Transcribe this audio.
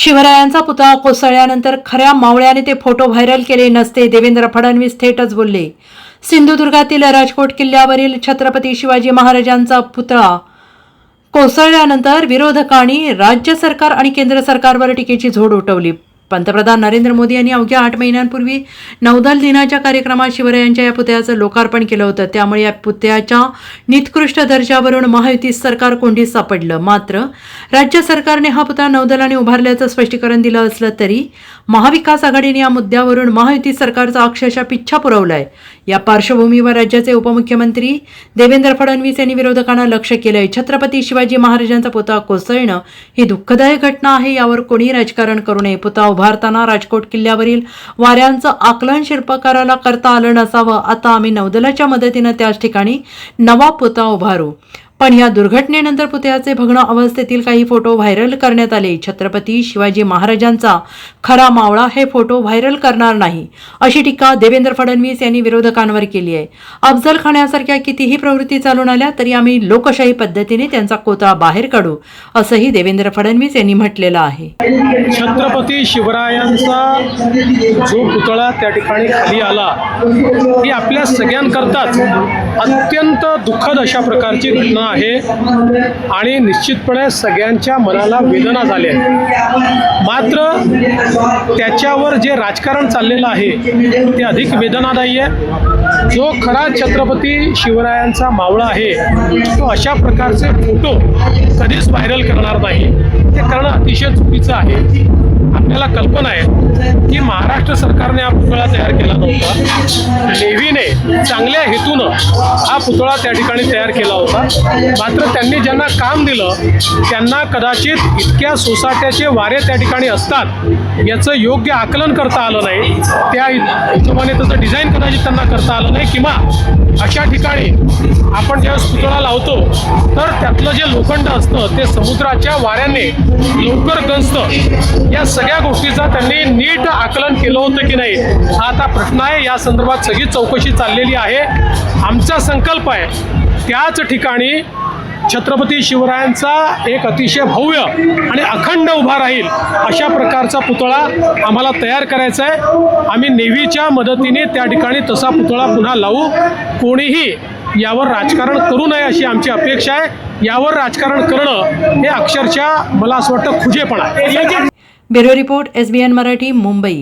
शिवरायांचा पुतळा कोसळल्यानंतर खऱ्या मावळ्याने ते फोटो व्हायरल केले नसते देवेंद्र फडणवीस थेटच बोलले. सिंधुदुर्गातील राजकोट किल्ल्यावरील छत्रपती शिवाजी महाराजांचा पुतळा कोसळल्यानंतर विरोधकांनी राज्य सरकार आणि केंद्र सरकारवर टीकेची झोड उठवली. पंतप्रधान नरेंद्र मोदी यांनी अवघ्या आठ महिन्यांपूर्वी नौदल दिनाच्या कार्यक्रमात शिवरायांच्या या पुतळ्याचं लोकार्पण केलं होतं. त्यामुळे या पुतळ्याच्या निकृष्ट दर्जावरून महायुती सरकार कोंडीत सापडलं. मात्र राज्य सरकारने हा पुतळा नौदलाने उभारल्याचं स्पष्टीकरण दिलं असलं तरी महाविकास आघाडीने या मुद्द्यावरून महायुती सरकारचा अक्षरशः पिच्छा पुरवलाय. या पार्श्वभूमीवर राज्याचे उपमुख्यमंत्री देवेंद्र फडणवीस यांनी विरोधकांना लक्ष केलंय. छत्रपती शिवाजी महाराजांचा पुतळा कोसळणं ही दुःखदायक घटना आहे यावर कोणी राजकारण करू नये. पुतळा उभारताना राजकोट किल्ल्यावरील वाऱ्यांचं आकलन शिल्पकाराला करता आलं नसावं आता आम्ही नौदलाच्या मदतीनं त्याच ठिकाणी नवा पुतळा उभारू. पण या दुर्घटनेनंतर पुतळ्याचे भग्न अवस्थेतील काही फोटो व्हायरल करण्यात आले. छत्रपती शिवाजी महाराजांचा खरा मावळा हे फोटो व्हायरल करणार नाही अशी टीका देवेंद्र फडणवीस यांनी विरोधकांवर केली आहे. अफजल खाण्यासारख्या कितीही प्रवृत्ती चालून आल्या तरी आम्ही लोकशाही पद्धतीने त्यांचा कोतळा बाहेर काढू असंही देवेंद्र फडणवीस यांनी म्हटलेलं आहे. छत्रपती शिवरायांचा जो पुतळा त्या ठिकाणी खाली आला ही आपल्या सगळ्यांकरताच अत्यंत दुःखद अशा प्रकारची घटना आहे आणि निश्चितपणे सगळ्यांच्या मनाला वेदना झाल्या आहेत. मात्र त्याच्यावर जे राजकारण चाललेलं आहे ते अधिक वेदनादायी आहे. जो खरा छत्रपती शिवरायांचा मावळा आहे तो अशा प्रकारचे फोटो कधीच व्हायरल करणार नाही. ते करणं अतिशय चुकीचं आहे. आपल्याला कल्पना आहे की महाराष्ट्र सरकारने हा पुतळा तयार केला नव्हता. नेव्हीने चांगल्या हेतूनं हा पुतळा त्या ठिकाणी तयार केला होता. मात्र त्यांनी ज्यांना काम दिलं त्यांना कदाचित इतक्या सोसाट्याचे वारे त्या ठिकाणी असतात याचं योग्य आकलन करता आलं नाही. त्या हिशोबाने त्याचं डिझाईन कदाचित त्यांना करता आलं नाही किंवा अशा ठिकाणी आपण ज्यावेळेस पुतळा लावतो तर त्यातलं जे लोखंड असतं ते समुद्राच्या वाऱ्याने लवकर गंजतं. या सगळ्या गोष्टीचा त्यांनी नीट आकलन केलं होतं की नाही हा आता प्रश्न आहे. या संदर्भात सगळी चौकशी चाललेली आहे. आमचा संकल्प आहे त्याच ठिकाणी छत्रपती शिवरायांचा एक अतिशय भव्य आणि अखंड उभा राहील अशा प्रकारचा पुतळा आम्हाला तयार करायचा आहे. आम्ही नेव्हीच्या मदतीने त्या ठिकाणी तसा पुतळा पुन्हा लावू. कोणीही यावर राजकारण करू नये अशी आमची अपेक्षा आहे. यावर राजकारण करणं हे अक्षरशः मला असं वाटतं खुजेपणा bureau report SBN Marathi Mumbai.